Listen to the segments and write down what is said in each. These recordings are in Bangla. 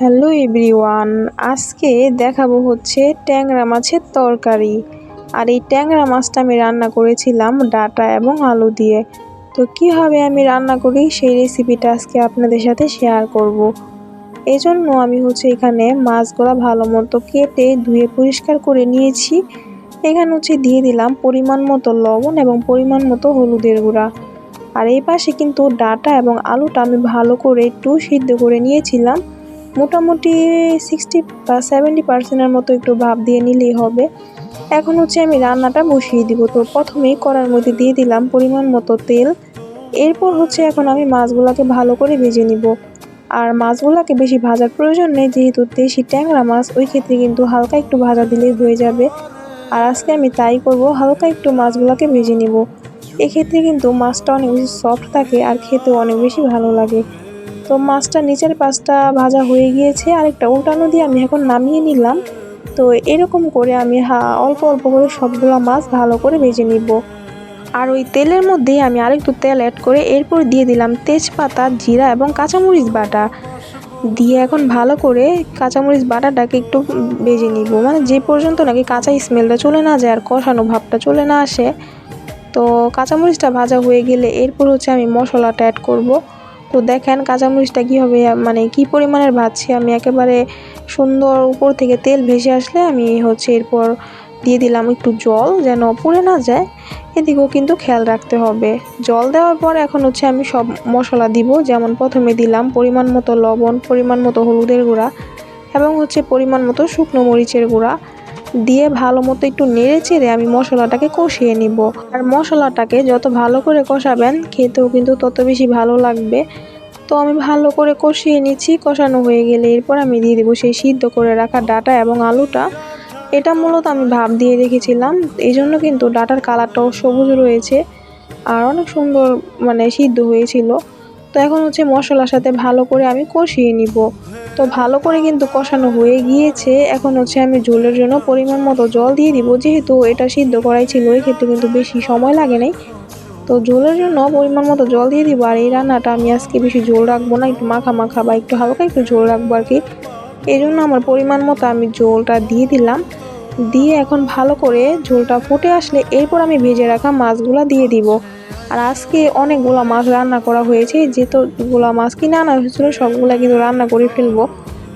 হ্যালো এভরিওয়ান, আজকে দেখাবো হচ্ছে ট্যাংরা মাছের তরকারি। আর এই ট্যাংরা মাছটা আমি রান্না করেছিলাম ডাটা এবং আলু দিয়ে। তো কীভাবে আমি রান্না করি সেই রেসিপিটা আজকে আপনাদের সাথে শেয়ার করব। এই জন্য আমি হচ্ছে এখানে মাছগুলো ভালো মতো কেটে ধুয়ে পরিষ্কার করে নিয়েছি। এখানে হচ্ছে দিয়ে দিলাম পরিমাণ মতো লবণ এবং পরিমাণ মতো হলুদের গুঁড়া। আর এই পাশে কিন্তু ডাটা এবং আলুটা আমি ভালো করে একটু সিদ্ধ করে নিয়েছিলাম। মোটামুটি সিক্সটি বা সেভেন্টি পার্সেন্টের মতো একটু ভাব দিয়ে নিলেই হবে। এখন হচ্ছে আমি রান্নাটা বসিয়ে দিব। তো প্রথমেই কড়ার মধ্যে দিয়ে দিলাম পরিমাণ মতো তেল। এরপর হচ্ছে এখন আমি মাছগুলোকে ভালো করে ভেজে নিব। আর মাছগুলোকে বেশি ভাজার প্রয়োজন নেই, যেহেতু দেশি ট্যাংরা মাছ, ওই ক্ষেত্রে কিন্তু হালকা একটু ভাজা দিলেই হয়ে যাবে। আর আজকে আমি তাই করব, হালকা একটু মাছগুলোকে ভেজে নিব। এক্ষেত্রে কিন্তু মাছটা অনেক বেশি সফট থাকে আর খেতেও অনেক বেশি ভালো লাগে। তো মাছটা নিচের পাশটা ভাজা হয়ে গিয়েছে, আরেকটা উল্টানো দিয়ে আমি এখন নামিয়ে নিলাম। তো এরকম করে আমি হা, অল্প অল্প করে সবগুলো মাছ ভালো করে ভেজে নিব। আর ওই তেলের মধ্যে আমি আরেকটু তেল অ্যাড করে এরপর দিয়ে দিলাম তেজপাতা, জিরা এবং কাঁচামরিচ বাটা। দিয়ে এখন ভালো করে কাঁচামরিচ বাটাটাকে একটু ভেজে নিব। মানে যে পর্যন্ত নাকি কাঁচা স্মেলটা চলে না যায় আর কষানো ভাবটা চলে না আসে, তো কাঁচামরিচটা ভাজা হয়ে গেলে এরপর হচ্ছে আমি মশলাটা অ্যাড করব। তো দেখেন কাঁচামরিচটা কীভাবে মানে কি পরিমাণের ভাজছি আমি একেবারে সুন্দর উপর থেকে তেল ভেসে আসলে আমি হচ্ছে এরপর দিয়ে দিলাম একটু জল যেন পুড়ে না যায়। এদিকেও কিন্তু খেয়াল রাখতে হবে। জল দেওয়ার পর এখন হচ্ছে আমি সব মশলা দিব, যেমন প্রথমে দিলাম পরিমাণ মতো লবণ, পরিমাণ মতো হলুদের গুঁড়া এবং হচ্ছে পরিমাণ মতো শুকনো মরিচের গুঁড়া। দিয়ে ভালো মতো একটু নেড়ে চেড়ে আমি মশলাটাকে কষিয়ে নিব। আর মশলাটাকে যত ভালো করে কষাবেন, খেতেও কিন্তু তত বেশি ভালো লাগবে। তো আমি ভালো করে কষিয়ে নিচ্ছি, কষানো হয়ে গেলে এরপর আমি দিয়ে দেবো সেই সিদ্ধ করে রাখা ডাটা এবং আলুটা। এটা মূলত আমি ভাব দিয়ে রেখেছিলাম এই জন্য কিন্তু ডাটার কালারটাও সবুজ রয়েছে আর অনেক সুন্দর মানে সিদ্ধ হয়েছিল। তো এখন হচ্ছে মশলার সাথে ভালো করে আমি কষিয়ে নিব। তো ভালো করে কিন্তু কষানো হয়ে গিয়েছে। এখন হচ্ছে আমি ঝোলের জন্য পরিমাণ মতো জল দিয়ে দিব। যেহেতু এটা সিদ্ধ করাই ছিল ওই ক্ষেত্রে কিন্তু বেশি সময় লাগে নাই। তো ঝোলের জন্য পরিমাণ মতো জল দিয়ে দিব। আর এই রান্নাটা আমি আজকে বেশি ঝোল রাখব না, একটু মাখা মাখা বা একটু হালকা একটু ঝোল রাখব আর কি এই জন্য আমার পরিমাণ মতো আমি ঝোলটা দিয়ে দিলাম। দিয়ে এখন ভালো করে ঝোলটা ফুটে আসলে এরপর আমি ভেজে রাখা মাছগুলো দিয়ে দিব। আর আজকে অনেকগুলো মাছ রান্না করা হয়েছে। যেহেতুগুলো মাছ কিনে আনা হয়েছিল, সবগুলো কিন্তু রান্না করে ফেলব।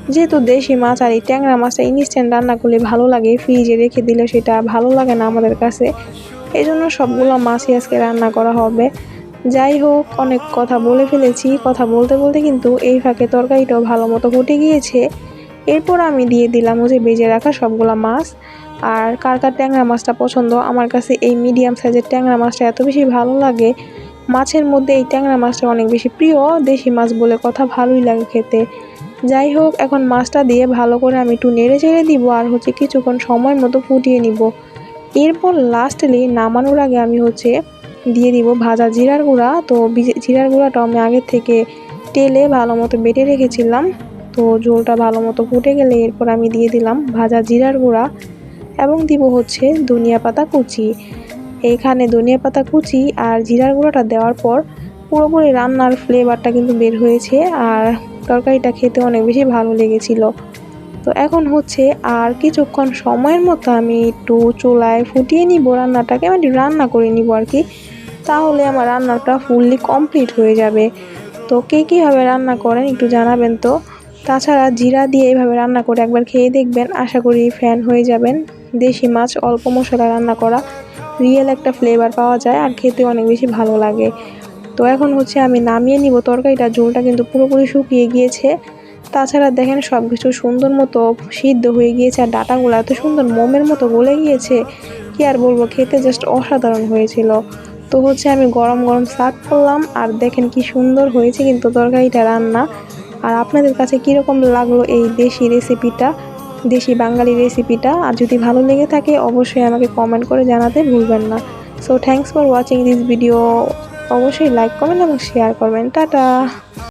যেহেতু দেশি মাছ আর এই ট্যাংরা মাছটা ইনস্ট্যান্ট রান্না করলে ভালো লাগে ফ্রিজে রেখে দিলে সেটা ভালো লাগে না আমাদের কাছে। এই জন্য সবগুলো মাছই আজকে রান্না করা হবে। যাই হোক, অনেক কথা বলে ফেলেছি। কথা বলতে বলতে কিন্তু এই ফাঁকে তরকারিটাও ভালো মতো ফুটে গিয়েছে। এরপর আমি দিয়ে দিলাম যে বেজে রাখা সবগুলো মাছ। আর কার কার ট্যাংরা মাছটা পছন্দ? আমার কাছে এই মিডিয়াম সাইজের ট্যাংরা মাছটা এত বেশি ভালো লাগে। মাছের মধ্যে এই ট্যাংরা মাছটা অনেক বেশি প্রিয়, দেশি মাছ বলে কথা ভালোই লাগে খেতে। যাই হোক, এখন মাছটা দিয়ে ভালো করে আমি একটু নেড়ে চেড়ে দিব আর হচ্ছে কিছুক্ষণ সময় মতো ফুটিয়ে নিব। এরপর লাস্টলি নামানোর আগে আমি হচ্ছে দিয়ে দিব ভাজা জিরার গুঁড়া। তো জিরার গুঁড়াটা আমি আগে থেকে তেলে ভালো মতো বেটে রেখেছিলাম। তো ঝোলটা ভালো মতো ফুটে গেলে এরপর আমি দিয়ে দিলাম ভাজা জিরার গুঁড়া। এবং দিব হচ্ছে ধনিয়া পাতা কুচি। এইখানে ধনিয়া পাতা কুচি আর জিরার গুঁড়োটা দেওয়ার পর পুরোপুরি রান্নার ফ্লেভারটা কিন্তু বের হয়েছে আর তরকারিটা খেতে অনেক বেশি ভালো লেগেছিল। তো এখন হচ্ছে আর কিছুক্ষণ সময়ের মতো আমি একটু চুলায় ফুটিয়ে নিব রান্নাটাকে মানে রান্না করে নিব আর কি। তাহলে আমার রান্নাটা ফুললি কমপ্লিট হয়ে যাবে। তো কে কীভাবে রান্না করেন একটু জানাবেন তো? তাছাড়া জিরা দিয়ে এইভাবে রান্না করে একবার খেয়ে দেখবেন। আশা করি ফ্যান হয়ে যাবেন। দেশি মাছ, অল্প মশলা রান্না করা রিয়েল একটা ফ্লেভার পাওয়া যায় আর খেতে অনেক বেশি ভালো লাগে। তো এখন হচ্ছে আমি নামিয়ে নিব তরকারিটা, ঝোলটা কিন্তু পুরোপুরি শুকিয়ে গিয়েছে। তাছাড়া দেখেন সব কিছু সুন্দর মতো সিদ্ধ হয়ে গিয়েছে আর ডাটাগুলো এত সুন্দর মোমের মতো গলে গিয়েছে, কি আর বলব, খেতে জাস্ট অসাধারণ হয়েছিল। তো হচ্ছে আমি গরম গরম সার্ভ করলাম আর দেখেন কি সুন্দর হয়েছে কিন্তু তরকারিটা রান্না। আর আপনাদের কাছে কীরকম লাগল এই দেশি রেসিপিটা দেশি বাঙালি রেসিপিটা। আর যদি ভালো লেগে থাকে, অবশ্যই আমাকে কমেন্ট করে জানাতে ভুলবেন না। So thanks for watching this video অবশ্যই লাইক করবেন এবং শেয়ার করবেন। টাটা!